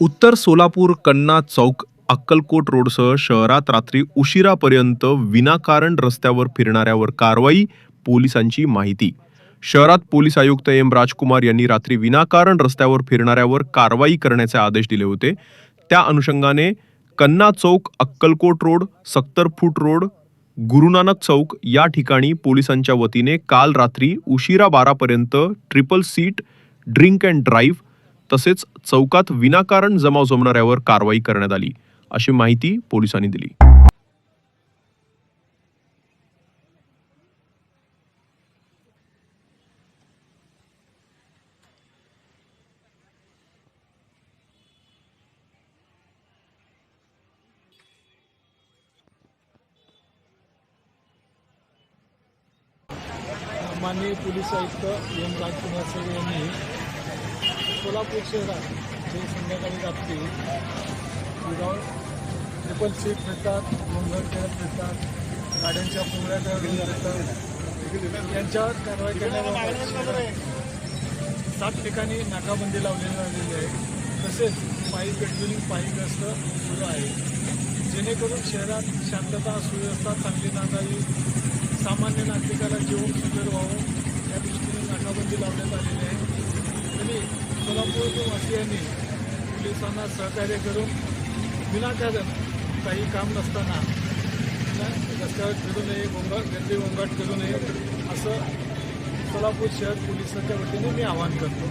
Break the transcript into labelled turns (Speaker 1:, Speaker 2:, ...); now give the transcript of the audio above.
Speaker 1: उत्तर सोलापूर कन्ना चौक अक्कलकोट रोडसह शहरात रात्री उशिरापर्यंत विनाकारण रस्त्यावर फिरणाऱ्यावर कारवाई पोलिसांची माहिती. शहरात पोलीस आयुक्त एम राजकुमार यांनी रात्री विनाकारण रस्त्यावर फिरणाऱ्यावर कारवाई करण्याचे आदेश दिले होते. त्या अनुषंगाने कन्ना चौक अक्कलकोट रोड सत्तर फूट रोड गुरुनानक चौक या ठिकाणी पोलिसांच्या वतीने काल रात्री उशिरा बारापर्यंत triple seat drink and drive तसेच चौकात विनाकारण जमाव जमणाऱ्यावर कारवाई करण्यात आली अशी माहिती पोलिसांनी दिली.
Speaker 2: माननीय पोलीस आयुक्त एम राजकुमार यांनी सोलापूर शहरात जे संध्याकाळी रात्री विदाऊट ट्रिपल सीट फिरतात गोंधळ खेळत फिरतात गाड्यांच्या पुंगड्या त्या फिरतात यांच्यावर कारवाई करण्याबाबत सात ठिकाणी नाकाबंदी लावलेली आलेली आहे. तसेच पायी पेट्रोलिंग पायी गस्त सुरू आहे. जेणेकरून शहरात शांतता सुव्यवस्था चांगली नांदावी. सामान्य नागरिकाला जीवन सुंदर व्हावं या दृष्टीने नाकाबंदी लावण्यात आलेली आहे आणि सोलापूर वासियांनी पोलिसांना सहकार्य करून विनाकारण काही काम नसताना रस्त्यावर फिरू नये गोंगाट गर्दी गोंगाट करू नये असं सोलापूर शहर पोलिसांच्या वतीने मी आवाहन करतो.